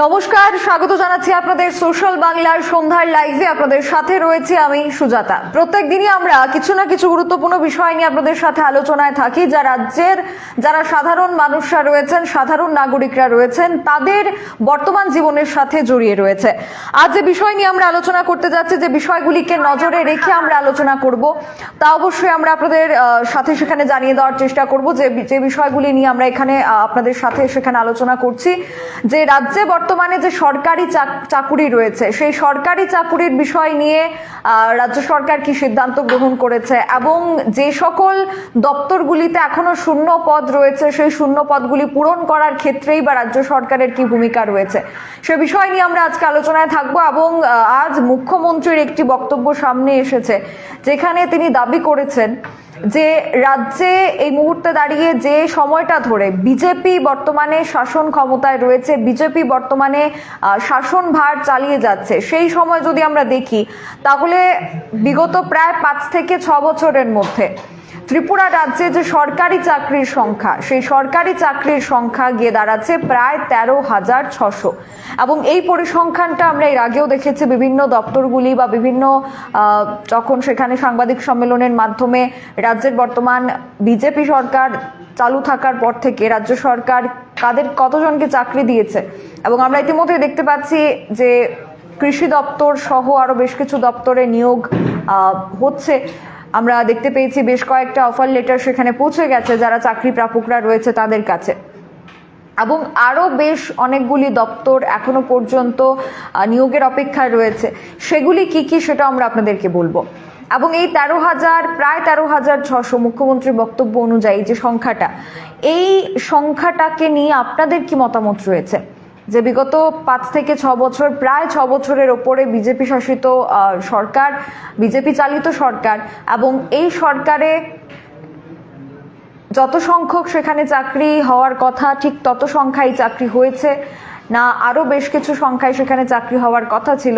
নমস্কার, স্বাগত জানাচ্ছি আপনাদের সোশ্যাল বাংলার সন্ধ্যার লাইভে। আপনাদের সাথে রয়েছে আমি সুজাতা। প্রত্যেক দিনই আমরা কিছু না কিছু গুরুত্বপূর্ণ বিষয় নিয়ে আপনাদের সাথে আলোচনায় থাকি। যা রাজ্যের যারা সাধারণ মানুষরা রয়েছেন, সাধারণ নাগরিকরা রয়েছেন, তাদের বর্তমান জীবনের সাথে জড়িয়ে রয়েছে। আজ যে বিষয় নিয়ে আমরা আলোচনা করতে যাচ্ছি, যে বিষয়গুলিকে নজরে রেখে আমরা আলোচনা করব, তা অবশ্যই আমরা আপনাদের সাথে সেখানে জানিয়ে দেওয়ার চেষ্টা করব। যে যে বিষয়গুলি নিয়ে আমরা এখানে আপনাদের সাথে সেখানে আলোচনা করছি, যে রাজ্যে বর্তমানে যে সরকারি চাকুরি রয়েছে, সেই সরকারি চাকুরির বিষয় নিয়ে রাজ্য সরকার কি সিদ্ধান্ত গ্রহণ করেছে? এবং যে সকল দপ্তরগুলিতে এখনও শূন্য পদ রয়েছে, সেই শূন্য পদগুলি পূরণ করার ক্ষেত্রেই বা রাজ্য সরকারের কি ভূমিকা রয়েছে? সে বিষয় নিয়ে আমরা আজকে আলোচনায় থাকব এবং আজ মুখ্যমন্ত্রীর একটি বক্তব্য সামনে এসেছে, যেখানে তিনি দাবি করেছেন যে রাজ্যে এই মুহূর্তে দাঁড়িয়ে যে সময়টা ধরে বিজেপি বর্তমানে শাসন ক্ষমতায় রয়েছে, বিজেপি বর্তমানে শাসনভার শাসন ভার চালিয়ে যাচ্ছে, সেই সময় যদি আমরা দেখি, তাহলে বিগত প্রায় পাঁচ থেকে ছ বছরের মধ্যে ত্রিপুরা রাজ্যে যে সরকারি চাকরির সংখ্যা, সেই সরকারি চাকরির সংখ্যা গিয়ে দাঁড়াচ্ছে প্রায় তেরো হাজার ছশো। এবং এই পরিসংখ্যানটা আমরা এর আগেও দেখেছি বিভিন্ন দপ্তরগুলি বা বিভিন্ন যখন সেখানে সাংবাদিক সম্মেলনের মাধ্যমে রাজ্যের বর্তমান বিজেপি সরকার চালু থাকার পর থেকে রাজ্য সরকার কাদের কতজনকে চাকরি দিয়েছে। এবং আমরা ইতিমধ্যে দেখতে পাচ্ছি যে কৃষি দপ্তর সহ আরও বেশ কিছু দপ্তরে নিয়োগ হচ্ছে। আমরা দেখতে পেয়েছি বেশ কয়েকটা অফার লেটার সেখানে পৌঁছে গেছে যারা চাকরি প্রাপকরা রয়েছে তাদের কাছে। এবং আরও বেশ অনেকগুলি দপ্তর এখনও পর্যন্ত নিয়োগের অপেক্ষায় রয়েছে। সেগুলি কি কি সেটা আমরা আপনাদেরকে বলব। এবং এই তেরো হাজার, প্রায় তেরো হাজার ছশো মুখ্যমন্ত্রীর বক্তব্য অনুযায়ী যে সংখ্যাটা, এই সংখ্যাটাকে নিয়ে আপনাদের কি মতামত রয়েছে? যে বিগত পাঁচ থেকে ছ বছর, প্রায় ছ বছরের ওপরে বিজেপি শাসিত সরকার, বিজেপি চালিত সরকার এবং এই সরকারে যত সংখ্যক সেখানে চাকরি হওয়ার কথা, ঠিক তত সংখ্যায় চাকরি হয়েছে। না আরও বেশ কিছু সংখ্যায় সেখানে চাকরি হওয়ার কথা ছিল।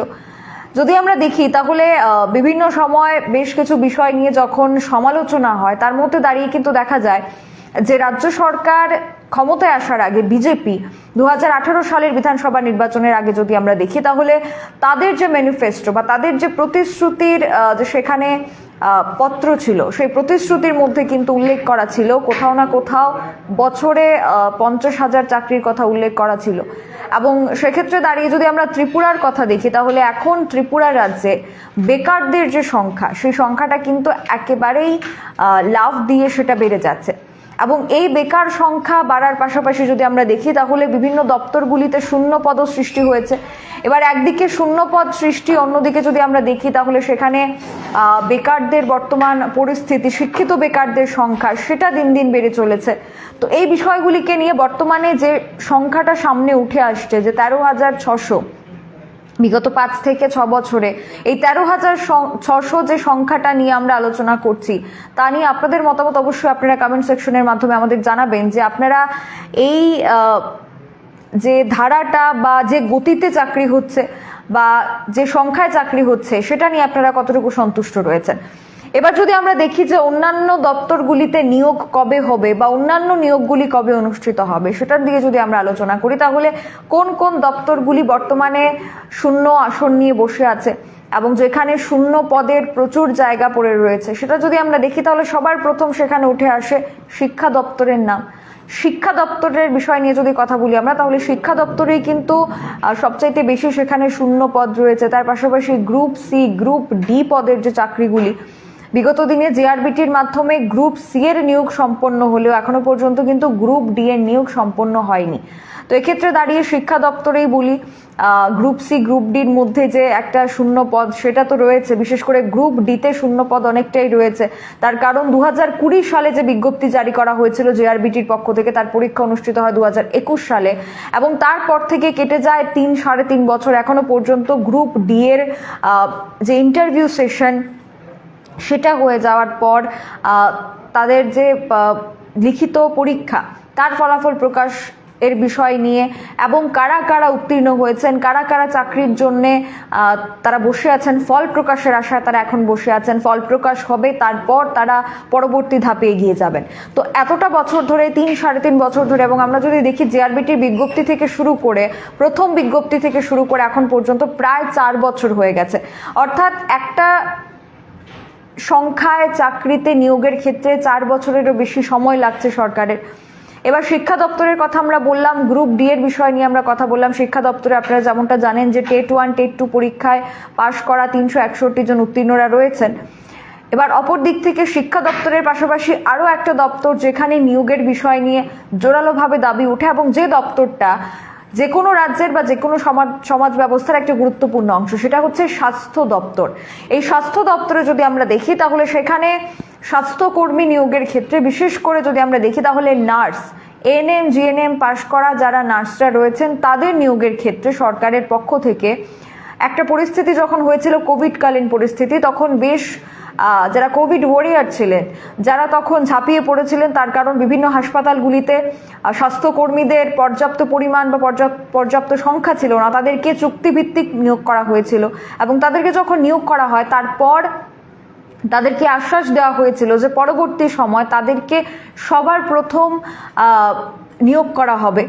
যদি আমরা দেখি, তাহলে বিভিন্ন সময় বেশ কিছু বিষয় নিয়ে যখন সমালোচনা হয়, তার মধ্যে দাঁড়িয়ে কিন্তু দেখা যায় যে রাজ্য সরকার ক্ষমতায় আসার আগে বিজেপি দু হাজার আঠারো সালের বিধানসভা নির্বাচনের আগে যদি আমরা দেখি, তাহলে তাদের যে ম্যানিফেস্টো বা তাদের যে প্রতিশ্রুতির যে সেখানে পত্র ছিল, সেই প্রতিশ্রুতির মধ্যে কিন্তু উল্লেখ করা ছিল, কোথাও না কোথাও বছরে পঞ্চাশ হাজার চাকরির কথা উল্লেখ করা ছিল। এবং সেক্ষেত্রে দাঁড়িয়ে যদি আমরা ত্রিপুরার কথা দেখি, তাহলে এখন ত্রিপুরা রাজ্যে বেকারদের যে সংখ্যা, সেই সংখ্যাটা কিন্তু একেবারেই লাভ দিয়ে সেটা বেড়ে যাচ্ছে। এবং এই বেকার সংখ্যা বাড়ার পাশাপাশি যদি আমরা দেখি, তাহলে বিভিন্ন দপ্তরগুলিতে শূন্য পদ সৃষ্টি হয়েছে। এবার একদিকে শূন্য পদ সৃষ্টি, অন্যদিকে যদি আমরা দেখি, তাহলে সেখানে বেকারদের বর্তমান পরিস্থিতি, শিক্ষিত বেকারদের সংখ্যা, সেটা দিন দিন বেড়ে চলেছে। তো এই বিষয়গুলিকে নিয়ে বর্তমানে যে সংখ্যাটা সামনে উঠে আসছে, যে তেরো হাজার ছশো বিগত পাঁচ থেকে ছ বছরে এই তেরো হাজার ছশো যে সংখ্যাটা নিয়ে আমরা আলোচনা করছি, তা নিয়ে আপনাদের মতামত অবশ্যই আপনারা কমেন্ট সেকশনের মাধ্যমে আমাদের জানাবেন যে আপনারা এই যে ধারাটা বা যে গতিতে চাকরি হচ্ছে বা যে সংখ্যায় চাকরি হচ্ছে, সেটা নিয়ে আপনারা কতটুকু সন্তুষ্ট রয়েছেন? এবার যদি আমরা দেখি যে অন্যান্য দপ্তরগুলিতে নিয়োগ কবে হবে বা অন্যান্য নিয়োগগুলি কবে অনুষ্ঠিত হবে, সেটার দিকে যদি আমরা আলোচনা করি, তাহলে কোন কোন দপ্তরগুলি বর্তমানে শূন্য আসন নিয়ে বসে আছে এবং যেখানে শূন্য পদের প্রচুর জায়গা পড়ে রয়েছে, সেটা যদি আমরা দেখি, তাহলে সবার প্রথম সেখানে উঠে আসে শিক্ষা দপ্তরের নাম। শিক্ষা দপ্তরের বিষয় নিয়ে যদি কথা বলি আমরা, তাহলে শিক্ষা দপ্তরেই কিন্তু সবচাইতে বেশি সেখানে শূন্য পদ রয়েছে। তার পাশাপাশি গ্রুপ সি গ্রুপ ডি পদের যে চাকরিগুলি বিগত দিনে জেআরবিটির মাধ্যমে গ্রুপ সি এর নিয়োগ সম্পন্ন হলেও এখনও পর্যন্ত কিন্তু গ্রুপ ডি এর নিয়োগ সম্পন্ন হয়নি। তো এক্ষেত্রে দাঁড়িয়ে শিক্ষা দপ্তরেই বলি গ্রুপ সি, গ্রুপ ডির মধ্যে যে একটা শূন্য পদ সেটা তো রয়েছে, বিশেষ করে গ্রুপ ডিতে শূন্য পদ অনেকটাই রয়েছে। তার কারণ দু কুড়ি সালে যে বিজ্ঞপ্তি জারি করা হয়েছিল জেআরবিটির পক্ষ থেকে, তার পরীক্ষা অনুষ্ঠিত হয় দু একুশ সালে এবং তারপর থেকে কেটে যায় তিন, সাড়ে তিন বছর। এখনও পর্যন্ত গ্রুপ ডি এর যে ইন্টারভিউ সেশন সেটা হয়ে যাওয়ার পর তাদের যে লিখিত পরীক্ষা, তার ফলাফল প্রকাশ এর বিষয় নিয়ে এবং কারা কারা উত্তীর্ণ হয়েছেন, কারা কারা চাকরির জন্যে তারা বসে আছেন, ফল প্রকাশের আশায় তারা এখন বসে আছেন, ফল প্রকাশ হবে, তারপর তারা পরবর্তী ধাপে এগিয়ে যাবেন। তো এতটা বছর ধরে, তিন, সাড়ে তিন বছর ধরে এবং আমরা যদি দেখি জেআরবিটির বিজ্ঞপ্তি থেকে শুরু করে, প্রথম বিজ্ঞপ্তি থেকে শুরু করে এখন পর্যন্ত প্রায় চার বছর হয়ে গেছে। অর্থাৎ একটা সংখ্যায় চাকরিতে নিয়োগের ক্ষেত্রে চার বছরেরও বেশি সময় লাগছে সরকারের। এবার শিক্ষা দপ্তরের কথা আমরা বললাম গ্রুপ ডি এর বিষয় নিয়ে আমরা কথা বললাম। শিক্ষা দপ্তরে আপনারা যেমনটা জানেন যে টেট ওয়ান টেট টু পরীক্ষায় পাশ করা তিনশো একষট্টি জন উত্তীর্ণরা রয়েছেন। এবার অপর দিক থেকে শিক্ষা দপ্তরের পাশাপাশি আরও একটা দপ্তর যেখানে নিয়োগের বিষয় নিয়ে জোরালোভাবে দাবি ওঠে এবং যে দপ্তরটা যে কোনো রাজ্যের বা যে কোনো সমাজ সমাজ ব্যবস্থার একটা গুরুত্বপূর্ণ অংশ, সেটা হচ্ছে স্বাস্থ্য দপ্তর। এই স্বাস্থ্য দপ্তরে যদি আমরা দেখি, তাহলে সেখানে স্বাস্থ্যকর্মী নিয়োগের ক্ষেত্রে, বিশেষ করে যদি আমরা দেখি, তাহলে নার্স এএনএম জিএনএম পাশ করা যারা নার্সরা রয়েছেন, তাদের নিয়োগের ক্ষেত্রে সরকারের পক্ষ থেকে একটা পরিস্থিতি যখন হয়েছিল, কোভিডকালীন পরিস্থিতি, তখন বেশ যারা কোভিড ওয়ারিয়ার ছিলেন, যারা তখন ঝাঁপিয়ে পড়েছিলেন, তার কারণ বিভিন্ন হাসপাতালগুলিতে স্বাস্থ্যকর্মীদের পর্যাপ্ত পরিমাণ বা পর্যাপ্ত সংখ্যা ছিল না, তাদেরকে চুক্তিভিত্তিক নিয়োগ করা হয়েছিল এবং তাদেরকে যখন নিয়োগ করা হয়, তারপর তাদেরকে আশ্বাস দেওয়া হয়েছিল যে পরবর্তী সময় তাদেরকে সবার প্রথম নিয়োগ করা হবে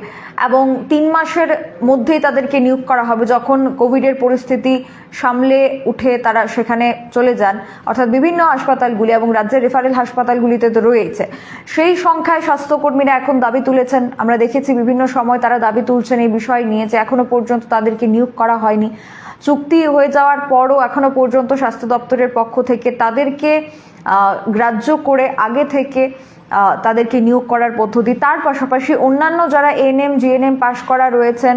এবং তিন মাসের মধ্যেই তাদেরকে নিয়োগ করা হবে যখন কোভিডের পরিস্থিতি সামলে উঠে তারা সেখানে চলে যান। অর্থাৎ বিভিন্ন হাসপাতালগুলি এবং রাজ্যের রেফারেল হাসপাতালগুলিতে তো রয়েছে সেই সংখ্যায় স্বাস্থ্যকর্মীরা এখন দাবি তুলেছেন। আমরা দেখেছি বিভিন্ন সময় তারা দাবি তুলছেন এই বিষয় নিয়ে যে এখনও পর্যন্ত তাদেরকে নিয়োগ করা হয়নি। চুক্তি হয়ে যাওয়ার পরও এখনও পর্যন্ত স্বাস্থ্য দপ্তরের পক্ষ থেকে তাদেরকে গ্রাহ্য করে আগে থেকে তাদেরকে নিয়োগ করার পদ্ধতি। তার পাশাপাশি অন্যান্য যারা এএনএম জিএনএম পাশ করা রয়েছেন,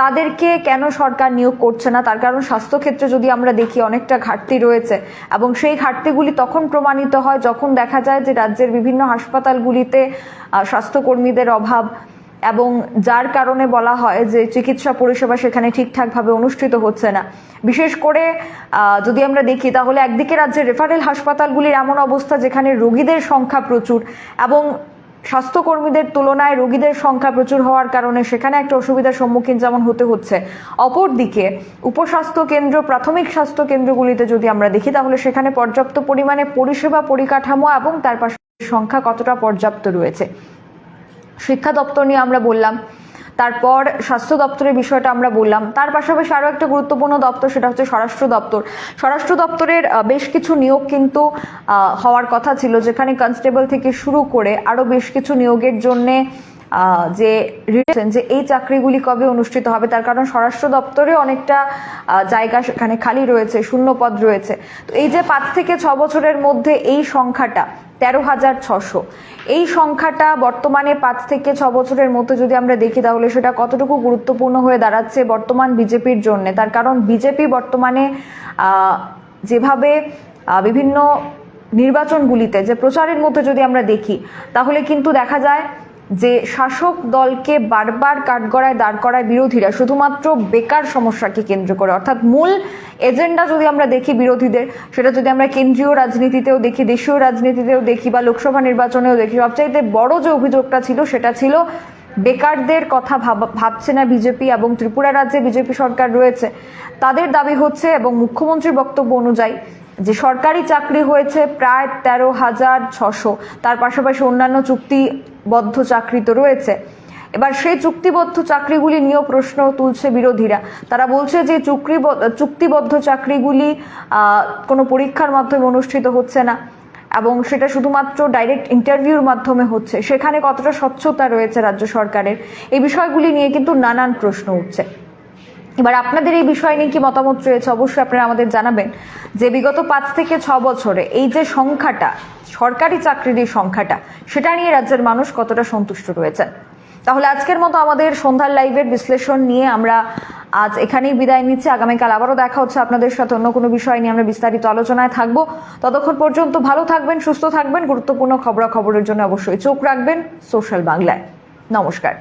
তাদেরকে কেন সরকার নিয়োগ করছে না? তার কারণ স্বাস্থ্যক্ষেত্রে যদি আমরা দেখি, অনেকটা ঘাটতি রয়েছে এবং সেই ঘাটতিগুলি তখন প্রমাণিত হয় যখন দেখা যায় যে রাজ্যের বিভিন্ন হাসপাতালগুলিতে স্বাস্থ্যকর্মীদের অভাব এবং যার কারণে বলা হয় যে চিকিৎসা পরিষেবা সেখানে ঠিকঠাকভাবে অনুষ্ঠিত হচ্ছে না। বিশেষ করে যদি আমরা দেখি, তাহলে একদিকে রাজ্যের রেফারেল হাসপাতালগুলির এমন অবস্থা যেখানে রোগীদের সংখ্যা প্রচুর এবং স্বাস্থ্যকর্মীদের তুলনায় রোগীদের সংখ্যা প্রচুর হওয়ার কারণে সেখানে একটা অসুবিধার সম্মুখীন যেমন হতে হচ্ছে। অপরদিকে, উপস্বাস্থ্য কেন্দ্র, প্রাথমিক স্বাস্থ্য কেন্দ্রগুলিতে যদি আমরা দেখি, তাহলে সেখানে পর্যাপ্ত পরিমাণে পরিষেবা পরিকাঠামো এবং তার পাশে সংখ্যা কতটা পর্যাপ্ত রয়েছে। শিক্ষা দপ্তর নিয়ে আমরা বললাম, তারপর স্বাস্থ্য দপ্তরের বিষয়টা আমরা বললাম, তার পাশাপাশি আরও একটা গুরুত্বপূর্ণ দপ্তর সেটা হচ্ছে স্বরাষ্ট্র দপ্তর। স্বরাষ্ট্র দপ্তরের বেশ কিছু নিয়োগ কিন্তু হওয়ার কথা ছিল, যেখানে কনস্টেবল থেকে শুরু করে আরও বেশ কিছু নিয়োগের জন্যে যে যে এই চাকরিগুলি কবে অনুষ্ঠিত হবে, তার কারণ স্বরাষ্ট্র দপ্তরে অনেকটা জায়গা সেখানে খালি রয়েছে, শূন্য পদ রয়েছে। তো এই যে পাঁচ থেকে ছ বছরের মধ্যে এই সংখ্যাটা, তেরো হাজার ছশো, এই সংখ্যাটা বর্তমানে পাঁচ থেকে ছ বছরের মধ্যে যদি আমরা দেখি, তাহলে সেটা কতটুকু গুরুত্বপূর্ণ হয়ে দাঁড়াচ্ছে বর্তমান বিজেপির জন্য? তার কারণ বিজেপি বর্তমানে যেভাবে বিভিন্ন নির্বাচনগুলিতে, যে প্রচারের মধ্যে যদি আমরা দেখি, তাহলে কিন্তু দেখা যায় যে শাসক দলকে বারবার কাঠগড়ায় দাঁড় করায় বিরোধীরা, শুধুমাত্র বেকার সমস্যাকে কেন্দ্র করে। অর্থাৎ মূল এজেন্ডা যদি আমরা দেখি বিরোধীদের, সেটা যদি আমরা কেন্দ্রীয় রাজনীতিতেও দেখি, দেশীয় রাজনীতিতেও দেখি বা লোকসভা নির্বাচনেও দেখি, সবচাইতে বড় যে অভিযোগটা ছিল সেটা ছিল বেকারদের কথা ভাব- ভাবছে না বিজেপি এবং ত্রিপুরা রাজ্যে বিজেপি সরকার রয়েছে। তাদের দাবি হচ্ছে এবং মুখ্যমন্ত্রীর বক্তব্য অনুযায়ী যে সরকারি চাকরি হয়েছে প্রায় তেরো হাজার ছশো। তার পাশাপাশি অন্যান্য চুক্তিবদ্ধ চাকরি তো রয়েছে। এবার সেই চুক্তিবদ্ধ চাকরিগুলি নিয়েও প্রশ্ন তুলছে বিরোধীরা। তারা বলছে যে চুক্রি চুক্তিবদ্ধ চাকরিগুলি কোনো পরীক্ষার মাধ্যমে অনুষ্ঠিত হচ্ছে না এবং সেটা শুধুমাত্র ডাইরেক্ট ইন্টারভিউর মাধ্যমে হচ্ছে। সেখানে কতটা স্বচ্ছতা রয়েছে রাজ্য সরকারের? এই বিষয়গুলি নিয়ে কিন্তু নানান প্রশ্ন উঠছে। এবার আপনাদের এই বিষয় নিয়ে কি মতামত রয়েছে অবশ্যই আপনারা আমাদের জানাবেন যে বিগত পাঁচ থেকে ছ বছরে এই যে সংখ্যাটা, সরকারি চাকরির এই সংখ্যাটা, সেটা নিয়ে রাজ্যের মানুষ কতটা সন্তুষ্ট রয়েছেন তাহলে আজকের মতো আমাদের সন্ধ্যার লাইভের বিশ্লেষণ নিয়ে আমরা আজ এখানেই বিদায় নিচ্ছি। আগামীকাল আবারও দেখা হচ্ছে আপনাদের সাথে অন্য কোনো বিষয় নিয়ে আমরা বিস্তারিত আলোচনায় থাকব। ততক্ষণ পর্যন্ত ভালো থাকবেন, সুস্থ থাকবেন। গুরুত্বপূর্ণ খবরাখবরের জন্য অবশ্যই চোখ রাখবেন সোশ্যাল বাংলায়। নমস্কার।